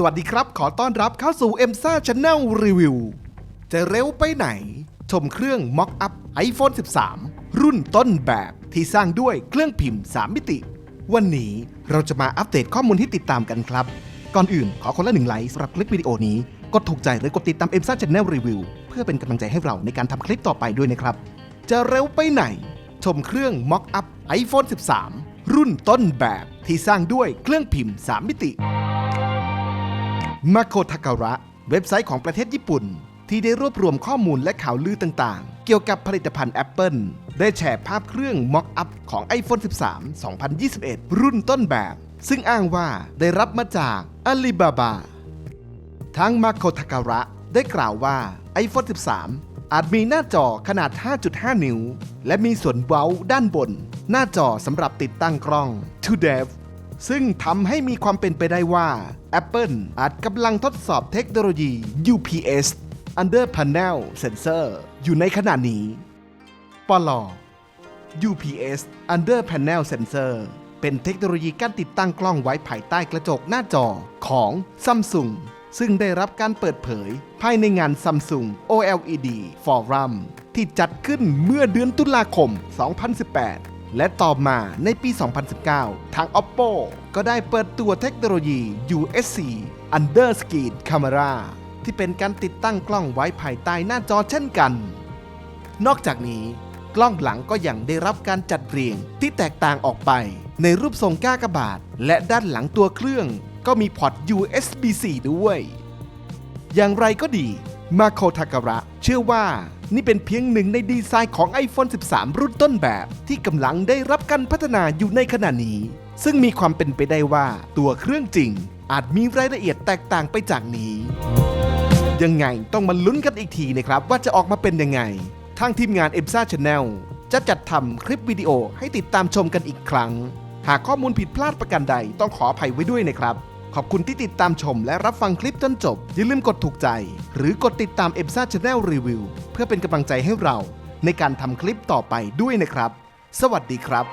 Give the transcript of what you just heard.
สวัสดีครับ ขอต้อนรับเข้าสู่ m s a Channel Review จะเร็วไปไหน ชมเครื่อง Mock Up iPhone 13 รุ่นต้นแบบที่สร้างด้วยเครื่องพิมพ์ 3 มิติ วันนี้เราจะมาอัปเดตข้อมูลที่ติดตามกันครับ ก่อนอื่นขอคนละหนึ่งไลค์สำหรับคลิปวิดีโอนี้ กดถูกใจหรือกดติดตาม m s a Channel Review เพื่อเป็นกำลังใจให้เราในการทำคลิปต่อไปด้วยนะครับ จะเร็วไปไหน ชมเครื่อง Mock Up iPhone 13 รุ่นต้นแบบที่สร้างด้วยเครื่องพิมพ์ 3 มิติ มาโคทาการะเว็บไซต์ของประเทศญี่ปุ่น ที่ได้รวบรวมข้อมูลและข่าวลือต่างๆ เกี่ยวกับผลิตภัณฑ์ Apple ได้แชร์ภาพเครื่อง Mock-up ของ iPhone 13 2021 รุ่นต้นแบบ ซึ่งอ้างว่าได้รับมาจาก Alibaba ทั้งมาโคทาการะได้กล่าวว่า iPhone 13 อาจมีหน้าจอขนาด 5.5 นิ้ว และมีส่วนเว้าด้านบน หน้าจอสำหรับติดตั้งกล้อง To Dev ซึ่งทำให้มีความเป็นไปได้ว่า Apple อาจกำลังทดสอบเทคโนโลยี UPS Under Panel Sensor อยู่ในขณะนี้ ปลอ UPS Under Panel Sensor เป็นเทคโนโลยีการติดตั้งกล้องไว้ภายใต้กระจกหน้าจอของ Samsung ซึ่งได้รับการเปิดเผยภายในงาน Samsung OLED Forum ที่จัดขึ้นเมื่อเดือนตุลาคม 2018 และต่อมาในปี 2019 ทาง Oppo ก็ได้เปิดตัวเทคโนโลยี USC Under Screen Camera ที่เป็นการติดตั้งกล้องไว้ภายใต้หน้าจอเช่นกัน นอกจากนี้ กล้องหลังก็ยังได้รับการจัดเรียงที่แตกต่างออกไป ในรูปทรงก้ากระบาทและด้านหลังตัวเครื่อง ก็มีพอร์ต USB-C ด้วย อย่างไรก็ดี มาโคทากระเชื่อว่า นี่เป็นเพียงหนึ่งในดีไซน์ของ iPhone 13 รุ่นต้นแบบ ที่กำลังได้รับการพัฒนาอยู่ในขณะนี้ ซึ่งมีความเป็นไปได้ว่าตัวเครื่องจริง อาจมีรายละเอียดแตกต่างไปจากนี้ ยังไงต้องมาลุ้นกันอีกทีนะครับ ว่าจะออกมาเป็นยังไง ทางทีมงาน e m s a Channel จะจัดทำคลิปวิดีโอให้ติดตามชมกันอีกครั้ง หากข้อมูลผิดพลาดประการใดต้องขออภัยไว้ด้วยนะครับ ขอบคุณที่ติดตามชมและรับฟังคลิปจนจบ อย่าลืมกดถูกใจ หรือกดติดตาม e m s a Channel Review เพื่อเป็นกำลังใจให้เรา ในการทำคลิปต่อไปด้วยนะครับ สวัสดีครับ